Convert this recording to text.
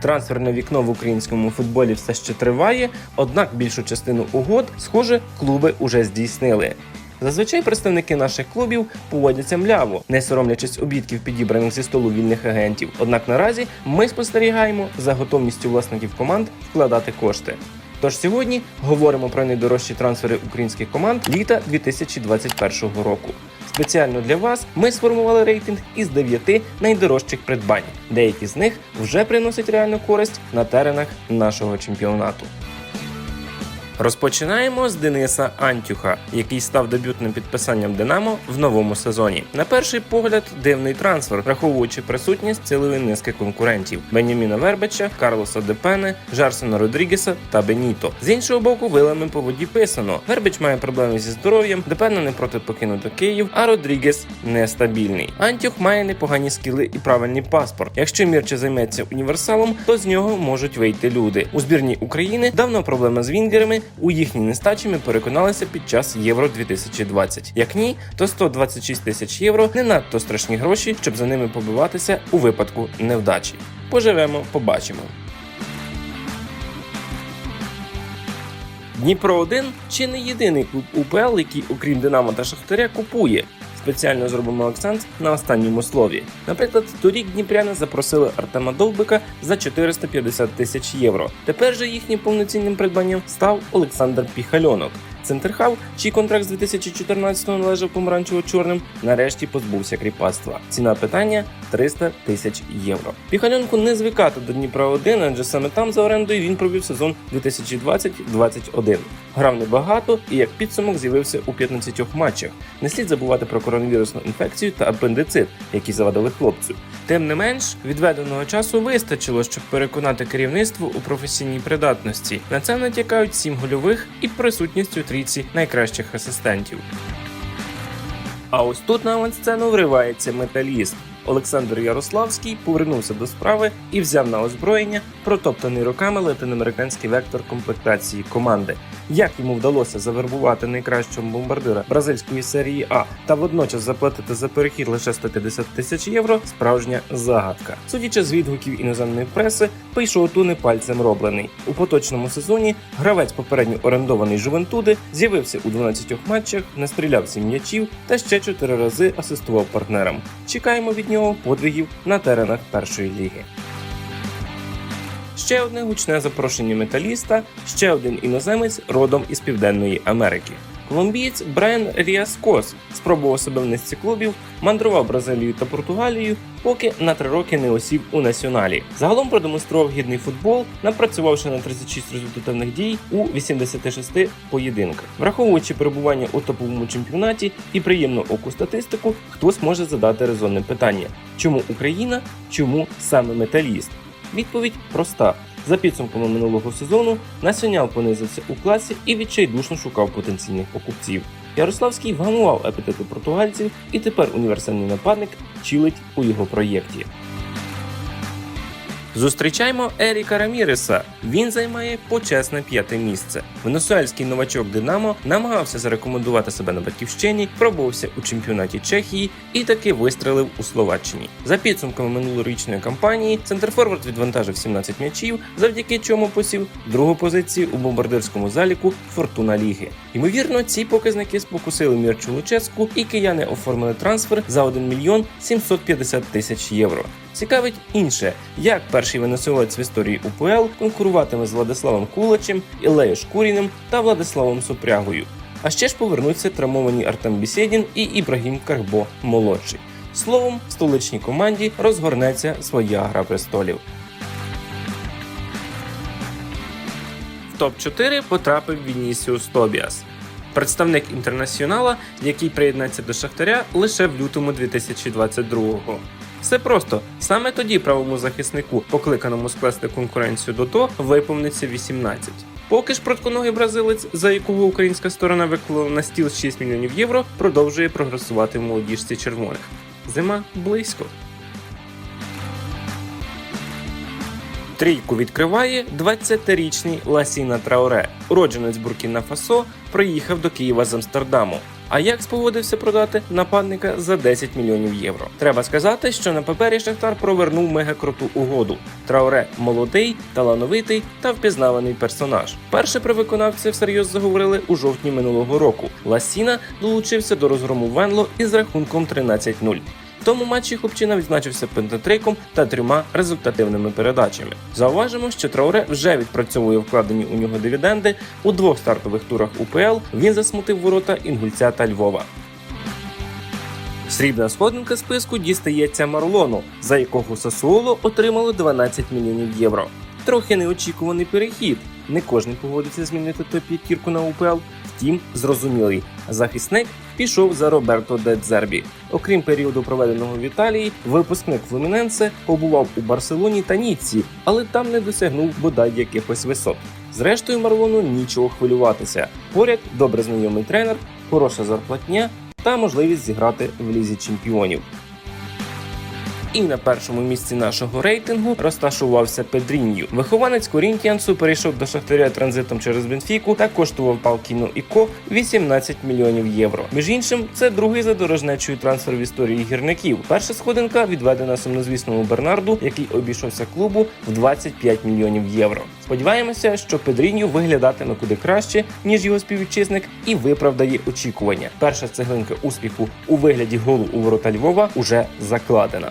Трансферне вікно в українському футболі все ще триває, однак більшу частину угод, схоже, клуби уже здійснили. Зазвичай представники наших клубів поводяться мляво, не соромлячись обідків підібраних зі столу вільних агентів. Однак наразі ми спостерігаємо за готовністю власників команд вкладати кошти. Тож сьогодні говоримо про найдорожчі трансфери українських команд літа 2021 року. Спеціально для вас ми сформували рейтинг із 9 найдорожчих придбань. Деякі з них вже приносять реальну користь на теренах нашого чемпіонату. Розпочинаємо з Дениса Антюха, який став дебютним підписанням Динамо в новому сезоні. На перший погляд, дивний трансфер, враховуючи присутність цілої низки конкурентів: Беняміна Вербича, Карлоса Депене, Жарсона Родрігеса та Беніто. З іншого боку, вилами по воді писано: Вербич має проблеми зі здоров'ям, Депене не проти покинути Київ, а Родрігес нестабільний. Антюх має непогані скіли і правильний паспорт. Якщо Мірча займеться універсалом, то з нього можуть вийти люди. У збірній України давно проблема з вінгерами. У їхній нестачі ми переконалися під час Євро 2020. Як ні, то 126 тисяч євро не надто страшні гроші, щоб за ними побиватися у випадку невдачі. Поживемо, побачимо. Дніпро 1 чи не єдиний клуб УПЛ, який, окрім Динамо та Шахтаря, купує. Спеціально зробимо акцент на останньому слові. Наприклад, торік дніпряни запросили Артема Довбика за 450 тисяч євро. Тепер же їхнім повноцінним придбанням став Олександр Піхальонок. Центрхав, чий контракт з 2014-го належав помаранчево-чорним, нарешті позбувся кріпацтва. Ціна питання 300 тисяч євро. Піхальонку не звикати до Дніпра 1 адже саме там за орендою він провів сезон 2020-21. Грав небагато і як підсумок з'явився у 15 матчах. Не слід забувати про коронавірусну інфекцію та апендицит, які завадили хлопцю. Тим не менш, відведеного часу вистачило, щоб переконати керівництво у професійній придатності. На це натякають сім гольових і присутність у трійці найкращих асистентів. А ось тут на авансцену вривається металіст. Олександр Ярославський повернувся до справи і взяв на озброєння протоптаний роками латиноамериканський вектор комплектації команди. Як йому вдалося завербувати найкращого бомбардира бразильської серії А та водночас заплатити за перехід лише 150 тисяч євро, справжня загадка. Судячи з відгуків іноземної преси, Пейшоту не пальцем роблений. У поточному сезоні гравець попередньо орендований Жувентуди з'явився у 12 матчах, настріляв 7 м'ячів та ще 4 рази асистував партнерам. Чекаємо від нього подвигів на теренах першої ліги. Ще одне гучне запрошення металіста, ще один іноземець родом із Південної Америки. Колумбієць Брайан Ріаскос спробував себе в низці клубів, мандрував Бразилією та Португалією, поки на три роки не осів у націоналі. Загалом продемонстрував гідний футбол, напрацювавши на 36 результативних дій у 86 поєдинках. Враховуючи перебування у топовому чемпіонаті і приємну оку статистику, хтось може задати резонне питання: чому Україна, чому саме металіст? Відповідь проста. За підсумками минулого сезону Націонал понизився у класі і відчайдушно шукав потенційних покупців. Ярославський вгамував апетити португальців, і тепер універсальний нападник чилить у його проєкті. Зустрічаємо Еріка Раміреса. Він займає почесне п'яте місце. Венесуельський новачок Динамо намагався зарекомендувати себе на батьківщині, пробувався у чемпіонаті Чехії і таки вистрелив у Словаччині. За підсумками минулорічної кампанії, центрфорвард відвантажив 17 м'ячів, завдяки чому посів другу позицію у бомбардирському заліку Фортуна Ліги. Ймовірно, ці показники спокусили Мірчу Луческу, і кияни оформили трансфер за 1 мільйон 750 тисяч євро. Цікавить інше, як перший венесуелець в історії УПЛ конкуруватиме з Владиславом Кулачем, Ілею Шкуріним та Владиславом Супрягою. А ще ж повернуться травмовані Артем Бісєдін і Ібрагім Карбо молодший. Словом, столичній команді розгорнеться своя гра престолів. В топ-4 потрапив Вінісіус Тобіас. Представник інтернаціонала, який приєднається до Шахтаря лише в лютому 2022-го. Все просто саме тоді правому захиснику, покликаному скласти конкуренцію до ТО, виповниться 18. Поки ж протконогий бразилець, за якого українська сторона виклала на стіл 6 мільйонів євро, продовжує прогресувати в молодіжці червоних. Зима близько. Трійку відкриває 20-річний Ласіна Траоре. Уродженець Буркіна Фасо приїхав до Києва з Амстердаму. Аякс споводився продати нападника за 10 мільйонів євро. Треба сказати, що на папері Шахтар провернув мегакруту угоду. Трауре молодий, талановитий та впізнаваний персонаж. Перше про виконавця всерйоз заговорили у жовтні минулого року. Ласіна долучився до розгрому Венло із рахунком 13-0. Тому матчі хлопчина відзначився пентатриком та трьома результативними передачами. Зауважимо, що Трауре вже відпрацьовує вкладені у нього дивіденди у двох стартових турах УПЛ. Він засмутив ворота Інгульця та Львова. Срібна сходинка списку дістається Марлону, за якого Сасуоло отримало 12 мільйонів євро. Трохи неочікуваний перехід. Не кожен погодиться змінити топ-п'ятірку на УПЛ. Втім, зрозумілий, захисник пішов за Роберто де Дзербі. Окрім періоду, проведеного в Італії, випускник Флуміненсе побував у Барселоні та Ніці, але там не досягнув бодай якихось висот. Зрештою, Марлону нічого хвилюватися. Поряд добре знайомий тренер, хороша зарплатня та можливість зіграти в лізі чемпіонів. І на першому місці нашого рейтингу розташувався Педрінью. Вихованець Корінтіансу перейшов до Шахтаря транзитом через Бенфіку та коштував Палкіно і Ко 18 мільйонів євро. Між іншим, це другий за дорожнечою трансфер в історії гірників. Перша сходинка відведена сумнозвісному Бернарду, який обійшовся клубу в 25 мільйонів євро. Сподіваємося, що Педріньо виглядатиме куди краще, ніж його співвітчизник, і виправдає очікування. Перша цеглинка успіху у вигляді голу у ворота Львова уже закладена.